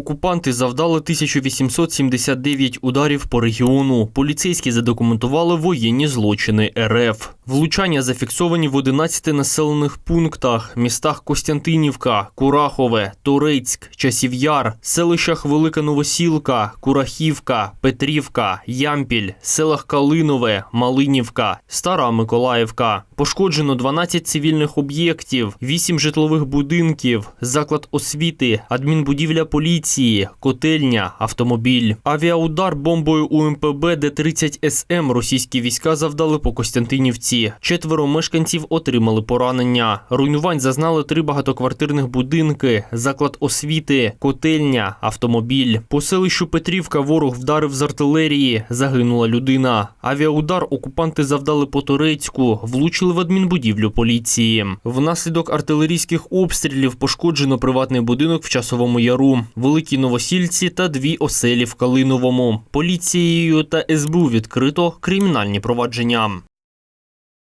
Окупанти завдали 1879 ударів по регіону. Поліцейські задокументували воєнні злочини РФ. Влучання зафіксовані в 11 населених пунктах, містах Костянтинівка, Курахове, Торецьк, Часів'яр, селищах Велика Новосілка, Курахівка, Петрівка, Ямпіль, селах Калинове, Малинівка, Стара Миколаївка. Пошкоджено 12 цивільних об'єктів, 8 житлових будинків, заклад освіти, адмінбудівля поліції, котельня, автомобіль. Авіаудар бомбою УМПБ Д-30 СМ російські війська завдали по Костянтинівці. Четверо мешканців отримали поранення. Руйнувань зазнали три багатоквартирних будинки, заклад освіти, котельня, автомобіль. По селищу Петрівка ворог вдарив з артилерії. Загинула людина. Авіаудар окупанти завдали по Турецьку, влучили в адмінбудівлю поліції. Внаслідок артилерійських обстрілів пошкоджено приватний будинок в часовому яру, великій новосільці та дві оселі в Калиновому. Поліцією та СБУ відкрито кримінальні провадження.